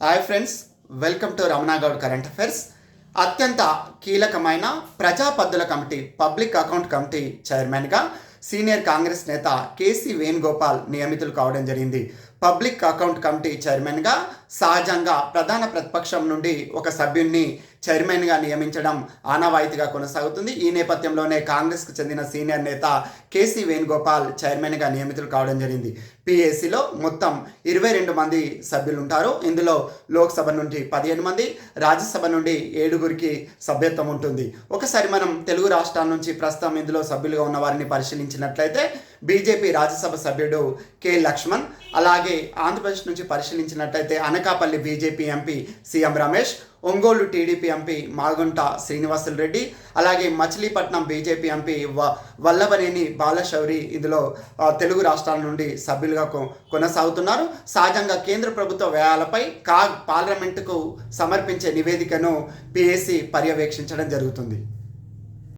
Hi friends welcome to Ramanagoud current affairs అత్యంత కీలకమైన ప్రజా పద్దుల కమిటీ పబ్లిక్ అకౌంట్ కమిటీ చైర్మన్గా సీనియర్ కాంగ్రెస్ నేత కేసీ వేణుగోపాల్ నియమితులు కావడం జరిగింది. పబ్లిక్ అకౌంట్ కమిటీ చైర్మన్గా సహజంగా ప్రధాన ప్రతిపక్షం నుండి ఒక సభ్యుడిని చైర్మన్గా నియమించడం ఆనవాయితీగా కొనసాగుతుంది. ఈ నేపథ్యంలోనే కాంగ్రెస్కు చెందిన సీనియర్ నేత కేసీ వేణుగోపాల్ చైర్మన్గా నియమితులు కావడం జరిగింది. పిఏసీలో మొత్తం ఇరవై రెండు మంది సభ్యులు ఉంటారు ఇందులో లోక్సభ నుండి పదిహేను మంది రాజ్యసభ నుండి ఏడుగురికి సభ్యత్వం ఉంటుంది. ఒకసారి మనం తెలుగు రాష్ట్రాల నుంచి ప్రస్తుతం ఇందులో సభ్యులుగా ఉన్న వారిని పరిశీలించినట్లయితే బీజేపీ రాజ్యసభ సభ్యుడు కె లక్ష్మణ్ అలాగే ఆంధ్రప్రదేశ్ నుంచి పరిశీలించినట్లయితే Anakapalli BJP MP CM Ramesh Ongole TDP MP Magunta Srinivasulu Reddy అలాగే మచిలీపట్నం బీజేపీ ఎంపీ వ వల్లభనేని బాలశౌరి ఇందులో తెలుగు రాష్ట్రాల నుండి సభ్యులుగా కొ- కొనసాగుతున్నారు. సహజంగా కేంద్ర ప్రభుత్వ వ్యయాలపై కా పార్లమెంటుకు సమర్పించే నివేదికను పిఎస్సి పర్యవేక్షించడం జరుగుతుంది.